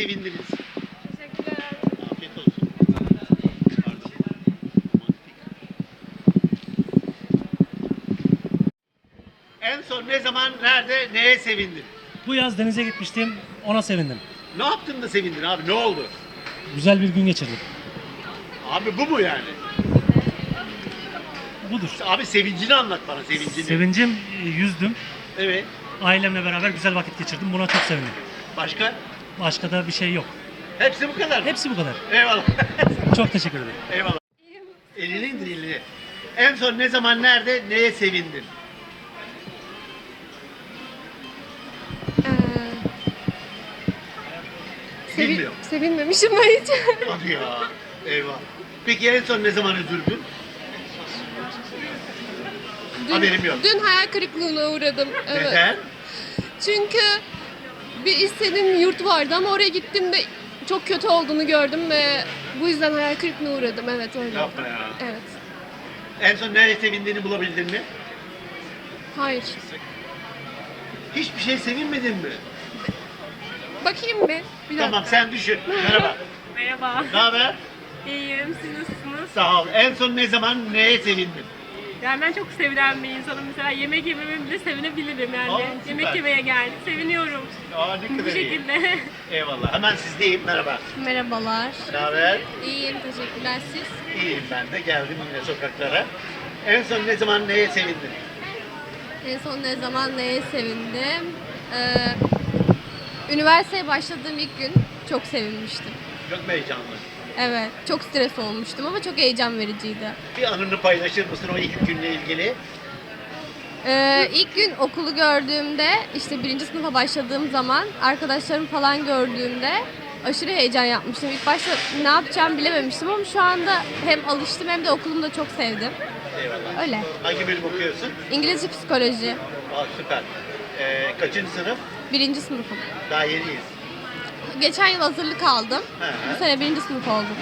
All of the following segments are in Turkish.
sevindiniz? Teşekkürler. Afiyet olsun. Pardon. En son ne zaman, nerede, neye sevindin? Bu yaz denize gitmiştim. Ona sevindim. Ne yaptın da sevindin abi? Ne oldu? Güzel bir gün geçirdim. Abi bu mu yani? Budur. Abi sevincini anlat bana, sevincini. Sevincim e, yüzdüm. evet. Ailemle beraber güzel vakit geçirdim. Buna çok sevindim. Başka? Başka da bir şey yok. Hepsi bu kadar? Hepsi bu kadar. Eyvallah. Çok teşekkür ederim. Eyvallah. Elini indir elini. En son ne zaman, nerede, neye sevindin? Ee, Bilmiyorum. sevinmemişim ben hiç. Hadi ya. Eyvah. Peki en son ne zaman üzüldün? dün, Haberim yok. Dün hayal kırıklığına uğradım. Evet. Neden? Çünkü bir istediğim yurt vardı ama oraya gittiğimde çok kötü olduğunu gördüm ve bu yüzden hayal kırıklığına uğradım. Evet öyle. Yapma ya. Evet. En son nereye sevindiğini bulabildin mi? Hayır. Hiçbir şey sevinmedin mi? Bakayım bir. Bir Tamam dakika. sen düşün. Merhaba. Merhaba. Ne haber? İyiyim. Siz nasılsınız? Sağ ol. En son ne zaman neye sevindin? Yani ben çok sevilen bir insanım. Mesela yemek yememe bile sevinebilirim yani. Aa, süper. yemek yemeye geldim. Seviniyorum. Aa ne Bu kadar iyi. şekilde. Eyvallah. Hemen sizdeyim. Merhaba. Merhabalar. Ne haber? İyiyim teşekkürler siz. İyiyim ben de. Geldim yine sokaklara. En son ne zaman neye sevindin? En son ne zaman neye sevindim? Ee, üniversiteye başladığım ilk gün çok sevinmiştim. Çok mu heyecanlı? Evet, çok stres olmuştum ama çok heyecan vericiydi. Bir anını paylaşır mısın o ilk günle ilgili? Ee, ilk gün okulu gördüğümde, işte birinci sınıfa başladığım zaman arkadaşlarım falan gördüğümde aşırı heyecan yapmıştım. İlk başta ne yapacağımı bilememiştim ama şu anda hem alıştım hem de okulumu da çok sevdim. Eyvallah. Öyle. Hangi bölüm okuyorsun? İngilizce psikoloji, Aa, süper. Ee, kaçıncı sınıf? birinci sınıfım. Daha yeniyiz. Geçen yıl hazırlık aldım. Hı. Bu sene birinci sınıf oldum.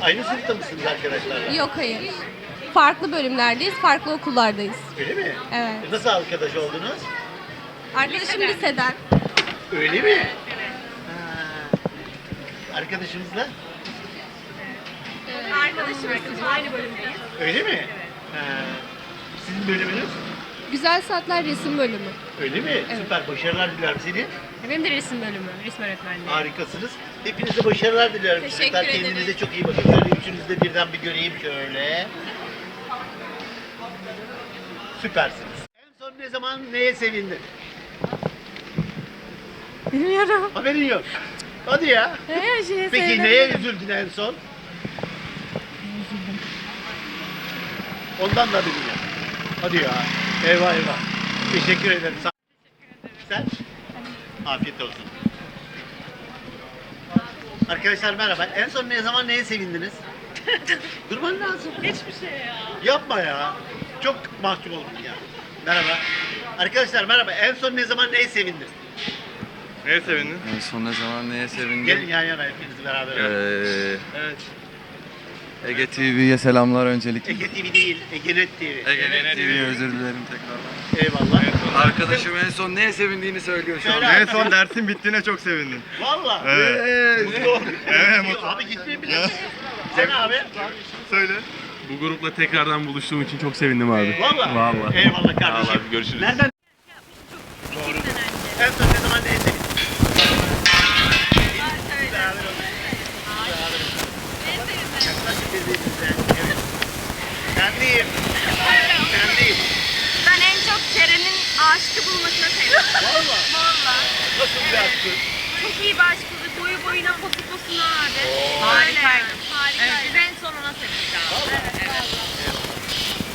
Aynı sınıfta mısınız arkadaşlarla? Yok hayır. Farklı bölümlerdeyiz, farklı okullardayız. Öyle mi? Evet. E, Nasıl arkadaş oldunuz? Arkadaşım liseden. Öyle mi? Ha. Arkadaşımızla? Arkadaşımız aynı bölümdeyiz. Öyle mi? Ha. Sizin bölümünüz? Güzel Saatler Resim Bölümü. Öyle mi? Süper. Başarılar dilerim senin. Benim de resim bölümü. Resim öğretmenliği. Harikasınız. Hepinize başarılar dilerim. Teşekkür Çocuklar ederim. kendinize çok iyi bakın. Şöyle üçünüzü de birden bir göreyim şöyle. Süpersiniz. En son ne zaman neye sevindin? Bilmiyorum. Haberin yok. Hadi ya. Her şeye Peki neye üzüldün en son? Ondan da bilmiyorum. Hadi ya. Eyvah eyvah. Teşekkür ederim. Sağ Sen? Afiyet olsun. Arkadaşlar merhaba. En son ne zaman neye sevindiniz? Durman lazım. Hiçbir şey ya. Yapma ya. Çok mahcup oldum ya. Merhaba. Arkadaşlar merhaba. En son ne zaman neye sevindin? Neye sevindin? En son ne zaman neye sevindim? Gelin yan yana hepiniz beraber. Ee, Evet. Ege TV'ye selamlar öncelikle. Ege TV değil, Egenet TV. Ege TV'ye özür dilerim tekrardan. Eyvallah. Arkadaşım en son neye sevindiğini söylüyor şu an. Söyle. En son dersin bittiğine çok sevindim. Valla. Evet. Mutlu oldum. Evet, mutlu. Abi gitmeyebilirsin. Sen abi. Söyle. Bu grupla tekrardan buluştuğum için çok sevindim abi. Valla. Vallahi. Eyvallah kardeşim. Vallahi görüşürüz. Nereden? En son ne zaman neye sevindin? Beraber olun. Beraber olun. Birbirinize. Evet. Ben deyim. Ben deyim. Ben en çok Ceren'in aşkı bulmasına sevindim. Valla. Valla. Nasıl bir aşkı? Çok iyi bir aşkıydı. Boyu boyuna posu posuna abi. Harikaydı. Harikaydı. Biz en son ona sevindik abi. Evet.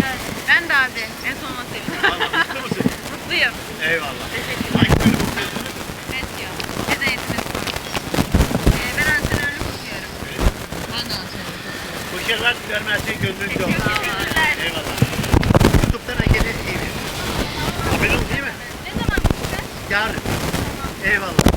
evet. Ben de abi en son ona. Valla mutlu musun? Mutluyum. Eyvallah. Teşekkür Hangi bölüm okuyorsunuz? Mesya. Ya da eğitimimiz var. Ee, ben antrenörlük okuyorum. Şey gönlünüzce olsun. Teşekkürler. Eyvallah. YouTube'dan Egenet TV. Ol değil mi? Ne zaman gideceğiz? Yarın. Eyvallah.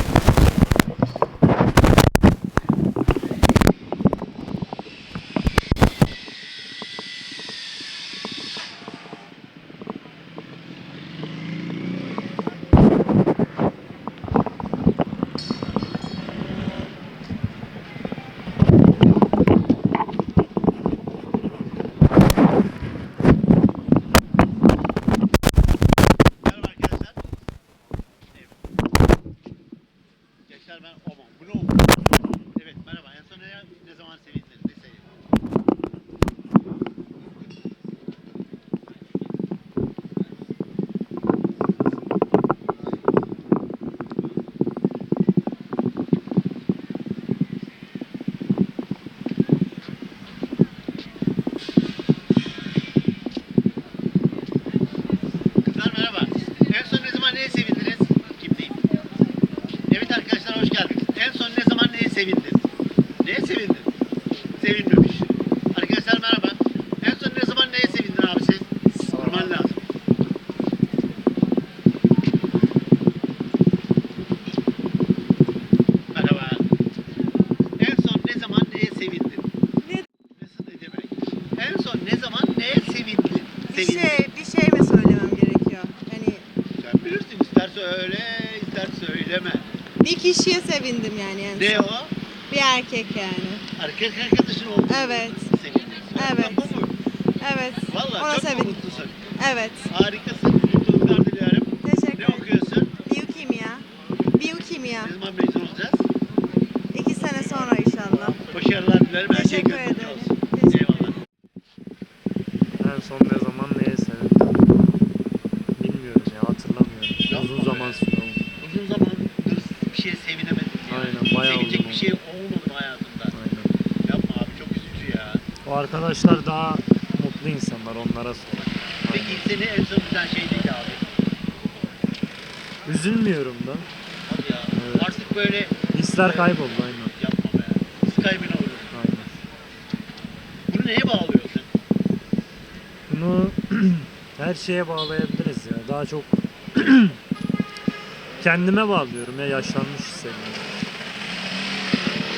Tamam bunu Evet merhaba en son ne. Bir Sevindin. şey, bir şey mi söylemem gerekiyor? Hani Sen bilirsin isterse öyle isterse söyleme. bir kişiye sevindim yani. en Ne o? Bir erkek yani. Erkek arkadaşın oldu. Evet. Sevindin. Evet. Bu mu? Evet. Valla Ona çok sevindim. mutlusun? Evet. Harikasın. Mutluluklar diliyorum. Teşekkür Ne ederim. okuyorsun? Biyokimya. Biyokimya. Ne zaman mezun olacağız? İki sene sonra inşallah. Başarılar dilerim. Her şey Teşekkür gönlünce ederim. olsun. Son ne zaman neye sevindim? Bilmiyorum ya hatırlamıyorum. Yapma Uzun be. zaman sürüyor. Uzun zamandır bir şeye sevinemedim. ya. Aynen, bayağı Sevinecek uzun bir şey olmadı hayatımda. Aynen. Yapma abi çok üzücü ya. O arkadaşlar daha mutlu insanlar onlara sor. Peki seni en son üzen şey neydi abi? Üzülmüyorum da. Hadi ya. Evet. Artık böyle Hisler kayboldu aynen. yapma be. Skype'ine olur. aynen. Bunu neye bağlıyorsun? Bunu her şeye bağlayabiliriz ya. Daha çok kendime bağlıyorum ya yaşlanmış hissediyorum.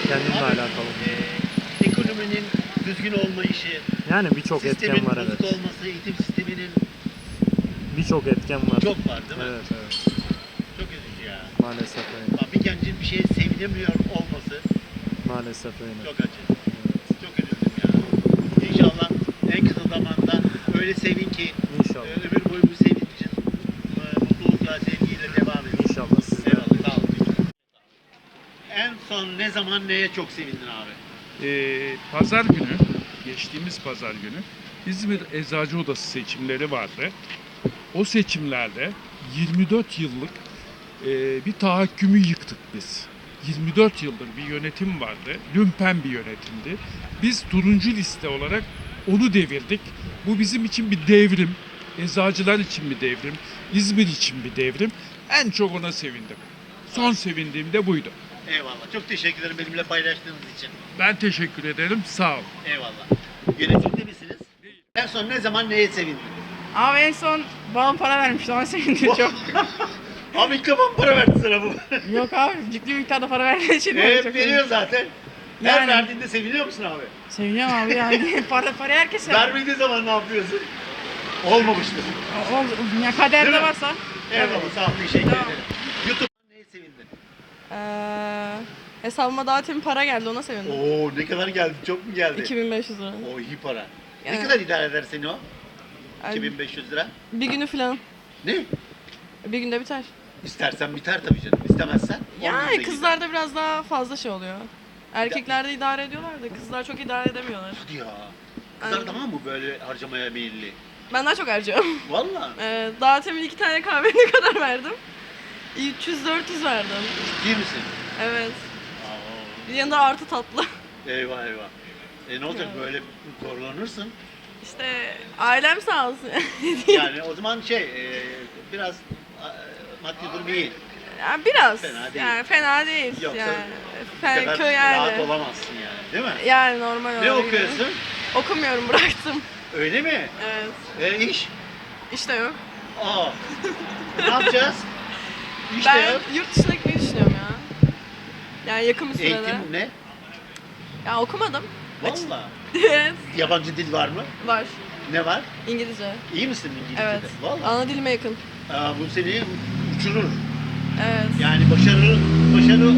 Kendimle Abi, alakalı. Ee, ekonominin düzgün olmayışı, Yani birçok sistemin etken var evet. olması, eğitim sisteminin Birçok etken var. çok var değil mi? Evet evet. Çok üzücü ya. Maalesef öyle. Bak Bir gencin bir şeye sevinemiyor olması Maalesef öyle. çok acı. Çok üzüldüm ya. İnşallah en kısa zamanda öyle sevin ki İnşallah. ömür boyu bu sevincin e, mutlulukla, sevgiyle devam edin. İnşallah sizler. Eyvallah, sağ olun. En son ne zaman neye çok sevindin abi? Ee, pazar günü, geçtiğimiz pazar günü İzmir Eczacı Odası seçimleri vardı. O seçimlerde 24 yıllık e, bir tahakkümü yıktık biz. 24 yıldır bir yönetim vardı. Lümpen bir yönetimdi. Biz turuncu liste olarak onu devirdik. Bu bizim için bir devrim. Eczacılar için bir devrim. İzmir için bir devrim. En çok ona sevindim. Son sevindiğim de buydu. Eyvallah. Çok teşekkür ederim benimle paylaştığınız için. Ben teşekkür ederim. Sağ olun. Eyvallah. Yönetimde misiniz? En son ne zaman neye sevindin? Abi en son babam para vermişti ona sevindim çok. Abi ilk defa mı para verdi sana bu. Yok abi ciddi miktarda para verdiği için evet çok veriyor zaten. Her Yani. verdiğinde seviniyor musun abi? Seviniyorum abi yani. para, para herkes sever. Vermediği zaman ne yapıyorsun? Olmamıştır. Ya Değil kaderde mi? varsa. Eyvallah sağ ol teşekkür Tamam. ederim. YouTube'dan neye sevindin? Ee, hesabıma daha temiz para geldi ona sevindim. Oo ne kadar geldi? Çok mu geldi? 2500 lira. Oo iyi para. Ne Yani- kadar idare eder seni o? Ay, 2500 lira. bir günü falan. Ne? Bir günde biter. İstersen biter tabii canım. İstemezsen. on günde Yani kızlarda biraz daha fazla şey oluyor. Erkeklerde idare ediyorlar da kızlar çok idare edemiyorlar. Hadi ya. Kızlar Aynen. tamam mı böyle harcamaya meyilli? Ben daha çok harcıyorum. Valla. Ee, daha temin iki tane kahve ne kadar verdim? 300-400 verdim. Ciddi misin? Evet. Aa, Bir yanında artı tatlı. eyvah eyvah. E ne olacak böyle zorlanırsın. İşte ailem sağ olsun. Yani o zaman şey e, biraz a, maddi durum iyi. yani biraz. Fena değil. Yani fena değil. Yoksa yani. Bu Fen, kadar köy rahat yani. olamazsın yani değil mi? Yani normal Ne okuyorsun? Okumuyorum bıraktım. Öyle mi? Evet. E iş? İşte yok. Aa. ne yapacağız? İş de ben yok. yurt dışına gitmeyi düşünüyorum ya. Yani yakın bir sürede. Eğitim ne? Ya okumadım. Valla. evet. Yabancı dil var mı? Var. Ne var? İngilizce. İyi misin İngilizce'de? Evet. Valla. Ana dilime yakın. Aa, bu seni uçurur. Evet. Yani başarı başarı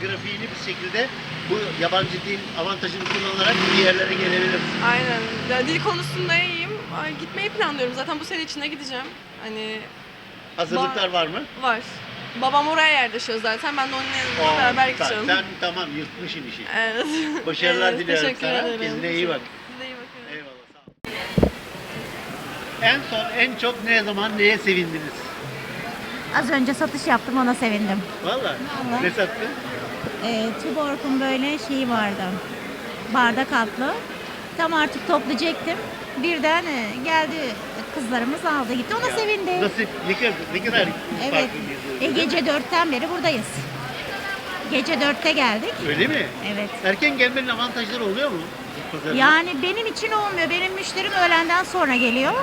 grafiğini bir şekilde bu yabancı dil avantajını kullanarak bir yerlere gelebilirsin. Aynen. Ya, dil konusunda iyiyim. Ay, gitmeyi planlıyorum. Zaten bu sene içinde gideceğim. Hani Hazırlıklar var mı? var. Babam oraya yerleşiyor zaten. Ben de onun yanına Aa, beraber süper. gideceğim. Sen tamam yırtmışsın işi. Evet. Başarılar Evet, diliyorum teşekkür sana. ederim. Kendine iyi bak. Siz de iyi bakın. Eyvallah sağ ol. En son en çok ne zaman neye sevindiniz? Az önce satış yaptım ona sevindim. Valla. Vallahi. Ne sattın? Ee, Tuborg'un böyle şeyi vardı. Bardak altlı. Tam artık toplayacaktım. Birden e, geldi kızlarımız aldı gitti. Ona sevindim. Nasıl? Ne kadar, ne kadar Evet. E, gece dörtten beri buradayız. Gece dörtte geldik. Öyle mi? Evet. Erken gelmenin avantajları oluyor mu? Pazarda? Yani benim için olmuyor. Benim müşterim öğlenden sonra geliyor.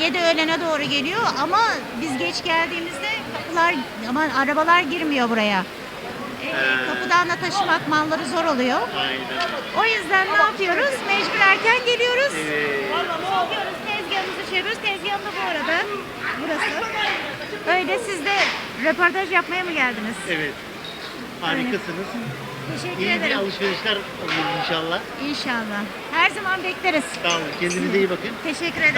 7 öğlene doğru geliyor ama biz geç geldiğimizde kapılar aman arabalar girmiyor buraya. E, Ha. kapıdan da taşımak malları zor oluyor. Aynen. O yüzden ne yapıyoruz? Mecbur erken geliyoruz. Evet. Sokuyoruz, tezgahımızı çeviriyoruz. Tezgahım da bu arada. Burası. Öyle siz de röportaj yapmaya mı geldiniz? Evet. Harikasınız. Teşekkür İyi bir ederim. alışverişler olur inşallah. İnşallah. Her zaman bekleriz. Sağ olun. Kendinize iyi bakın. Teşekkür ederim.